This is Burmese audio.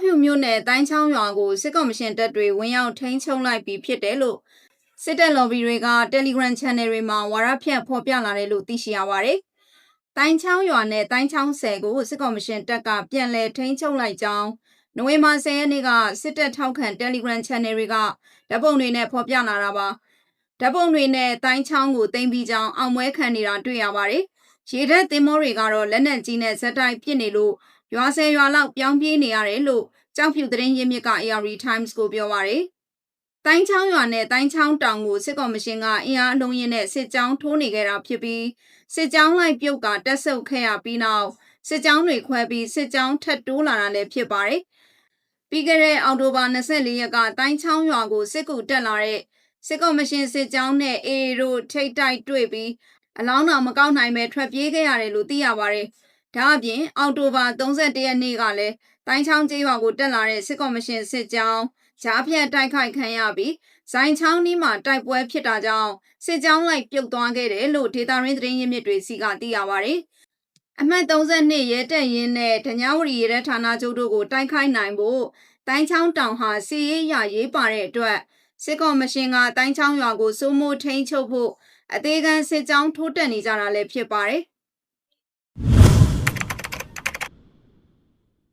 ဖြူမြို့နယ်တိုင်းချောင်းရွာကိုစစ်ကော်မရှင်တပ်တွေဝင်ရောက်ထိန်းချုပ်လိုက်ပြီးဖြစ်တယ်လို့စစ်တပ် lobby တွေက Telegram Channel တွေမှာဝါရဖြန့်ဖော်ပြလာတယ်လို့သိရှိရပါတယ်။တိုင်းချောင်းရွာနဲ့တိုင်းချောင်းဆယ်ကိုစစ်ကော်မရှင်တပ်ကပြန်လည်ထိန်းချုပ်လိုက်ကြောင်းနိုဝင်ဘာ10ရက်နေ့ကစစ်တပ်ထောက်ခံ Telegram Channel တွေကဓာတ်ပုံတွေနဲ့ဖော်ပြလာတာပါ။ဓာတ်ပုံတွေနဲ့တိုင်းချောင်းကိုတင်ပြီးကြောင်းအောင်ပွဲခံနေတာတွေ့ရပါတယ်။ရေတပ်သင်္ဘောတွေကတော့လက်နက်ကြီးနဲ့ဇက်တိုက်ပစ်နေလို့ ရွာဆယ်ရွာလောက်ပြောင်းပြေးနေရတယ်လို့ကြောက်ဖြူသတင်းရင်းမြစ်က AR Times ကိုပြောပါရယ်။တိုင်းချောင်းရွာနဲ့တိုင်းချောင်းတောင်ကိုစစ်ကော်မရှင်ကအင်အားအလုံးရင်းနဲ့စစ်ကြောင်းထိုးနေခဲ့တာဖြစ်ပြီးစစ်ကြောင်းလိုက်ပြုတ်ကတက်ဆုပ်ခဲ့ရပြီးနောက်စစ်ကြောင်းတွေခွဲပြီးစစ်ကြောင်းထပ်တိုးလာတာလည်းဖြစ်ပါတယ်။ပြီးခဲ့တဲ့အောက်တိုဘာ24ရက်ကတိုင်းချောင်းရွာကိုစစ်ကူတက်လာတဲ့စစ်ကော်မရှင်စစ်ကြောင်းနဲ့ AA တို့ထိတ်တိုက်တွေ့ပြီးအလောင်းတော်မကောက်နိုင်ပဲထွက်ပြေးခဲ့ရတယ်လို့သိရပါတယ်။ ဒါအပြင်အောက်တိုဘာ31ရက်နေ့ကလည်းတိုင်းချောင်းကျေးရွာကိုတက်လာတဲ့စစ်ကော်မရှင်စစ်ကြောင်းဂျားဖြတ်တိုက်ခိုက်ခံရပြီးဇိုင်ချောင်းနီးမှာတိုက်ပွဲဖြစ်တာကြောင့်စစ်ကြောင်းလိုက်ပြုတ်သွားခဲ့တယ်လို့ဒေတာရင်းသတင်းရင်းမြစ်တွေစီကသိရပါတယ်။အမှတ်32ရဲတပ်ရင်းနဲ့ဒညဝရီရဲတပ်ဌာနချုပ်တို့ကိုတိုက်ခိုက်နိုင်ဖို့တိုင်းချောင်းတောင်ဟာစီရေးရရေးပါတဲ့အတွက်စစ်ကော်မရှင်ကတိုင်းချောင်းရွာကိုစိုးမိုးထိန်းချုပ်ဖို့အသေးခံစစ်ကြောင်းထိုးတက်နေကြတာလည်းဖြစ်ပါတယ်